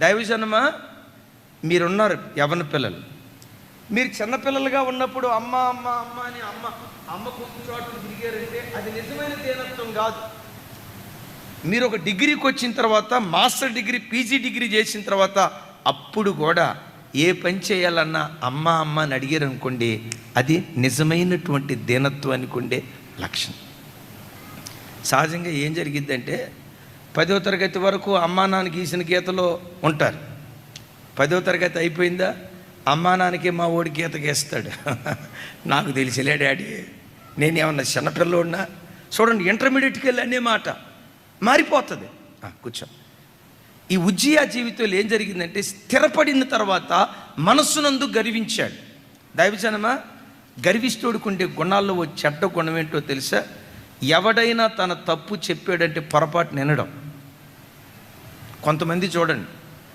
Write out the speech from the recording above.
దైవజనమా? మీరున్నారు యవన పిల్లలు. మీరు చిన్నపిల్లలుగా ఉన్నప్పుడు అమ్మ అమ్మ అమ్మ అని అమ్మ అమ్మ కొద్ది చోట్ల తిరిగారంటే అది నిజమైన దీనత్వం కాదు. మీరు ఒక డిగ్రీకి వచ్చిన తర్వాత మాస్టర్ డిగ్రీ పీజీ డిగ్రీ చేసిన తర్వాత అప్పుడు కూడా ఏ పని చేయాలన్నా అమ్మ అమ్మ అని అడిగారు అనుకోండి అది నిజమైనటువంటి దీనత్వానికి ఉండే లక్షణం. సహజంగా ఏం జరిగిద్దంటే పదో తరగతి వరకు అమ్మా నాన్న గీసిన గీతలో ఉంటారు. పదో తరగతి అయిపోయిందా? అమ్మా నాన్నకి మా ఓడి గీత గీస్తాడు. నాకు తెలిసిలే డాడీ. నేనేమన్నా చిన్నపిల్లోడినా చూడండి ఇంటర్మీడియట్కి వెళ్ళి అనే మాట మారిపోతుంది. ఆ, కూర్చో. ఈ ఉజ్జియా జీవితంలో ఏం జరిగిందంటే స్థిరపడిన తర్వాత మనస్సునందు గర్వించాడు. దైవజనమా గర్విస్తుడుకుండే గుణాల్లో ఓ చెడ్డ గుణం ఏంటో తెలుసా? ఎవడైనా తన తప్పు చెప్పాడంటే పొరపాటు నినడం కొంతమంది చూడండి.